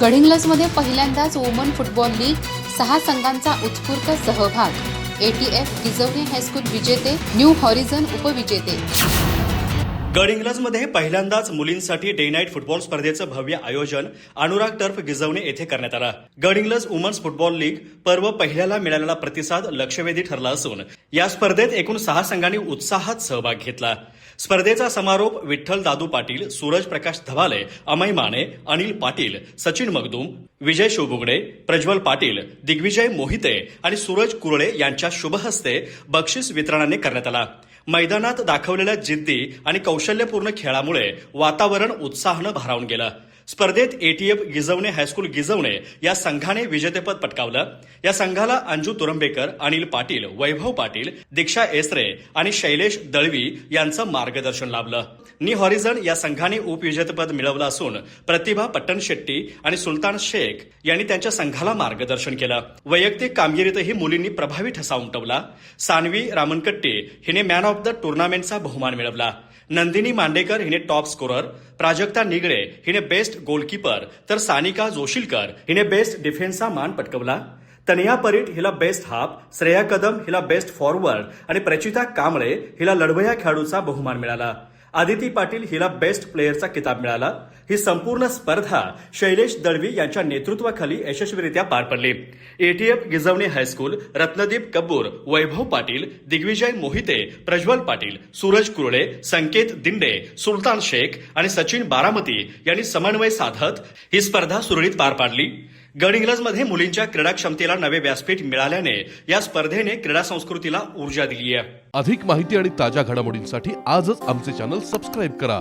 गडिंग्लजमध्ये पहिल्यांदाच woman football league सहा संघांचा उत्स्फूर्त सहभाग. एटीएफ गिजवणे हायस्कूल विजेते न्यू हॉरिझन उपविजेते. गडहिंग्लजमध्ये पहिल्यांदाच मुलींसाठी डे नाईट फुटबॉल स्पर्धेचं भव्य आयोजन अनुराग टर्फ गिजवणे येथे करण्यात आलं. इंग्लज वुमन्स फुटबॉल लीग पर्व पहिल्याला मिळालेला प्रतिसाद लक्षवेधी ठरला असून या स्पर्धेत एकूण सहा संघांनी उत्साहात सहभाग घेतला. स्पर्धेचा समारोप विठ्ठल दादू पाटील सूरज प्रकाश धवाले अमय माने अनिल पाटील सचिन मगदूम विजय शिवबुगडे प्रज्वल पाटील दिग्विजय मोहिते आणि सूरज कुरळे यांच्या शुभहस्ते बक्षीस वितरणाने करण्यात आला. मैदानात दाखवलेल्या जिद्दी आणि कौशल्यपूर्ण खेळामुळे वातावरण उत्साहानं भारावून गेलं. स्पर्धेत एटीएफ गिजवणे हायस्कूल गिजवणे या संघाने विजेतेपद पटकावलं. या संघाला अंजू तुरंबेकर अनिल पाटील वैभव पाटील दीक्षा एसरे आणि शैलेश दळवी यांचं मार्गदर्शन लाभलं. नी हॉरिझन या संघाने उपविजेतेपद मिळवलं असून प्रतिभा पट्टण शेट्टी आणि सुलतान शेख यांनी त्यांच्या संघाला मार्गदर्शन केलं. वैयक्तिक कामगिरीतही मुलींनी प्रभावी ठसा उमटवला. सानवी रामनकट्टी हिने मॅन ऑफ द टुर्नामेंटचा बहुमान मिळवला. नंदिनी मांडेकर हिने टॉप स्कोरर प्राजक्ता निगडे हिने बेस्ट गोलकीपर तर सानिका जोशीलकर हिने बेस्ट डिफेन्सचा मान पटकवला. तनिया परीट हिला बेस्ट हाफ श्रेया कदम हिला बेस्ट फॉरवर्ड आणि प्रचिता कांबळे हिला लढवया खेळाडूचा बहुमान मिळाला. आदिती पाटील हिला बेस्ट प्लेअरचा किताब मिळाला. ही संपूर्ण स्पर्धा शैलेश दळवी यांच्या नेतृत्वाखाली यशस्वीरित्या पार पडली. ATF Gijawane high school Ratnadeep Kapoor Vaibhav Patil Digvijay Mohite Prajwal Patil Suraj Kurale Sanket Dinde Sultan Shaikh आणि सचिन बारामती यांनी समन्वय साधत ही स्पर्धा सुरळीत पार पाडली. गडहिंग्लजमध्ये मुलींच्या क्रीडा क्षमतेला नवे व्यासपीठ मिळाल्याने या स्पर्धेने क्रीडा संस्कृतीला ऊर्जा दिली आहे अधिक माहिती आणि ताज्या घडामोडींसाठी आजच आमचे चॅनल सबस्क्राईब करा.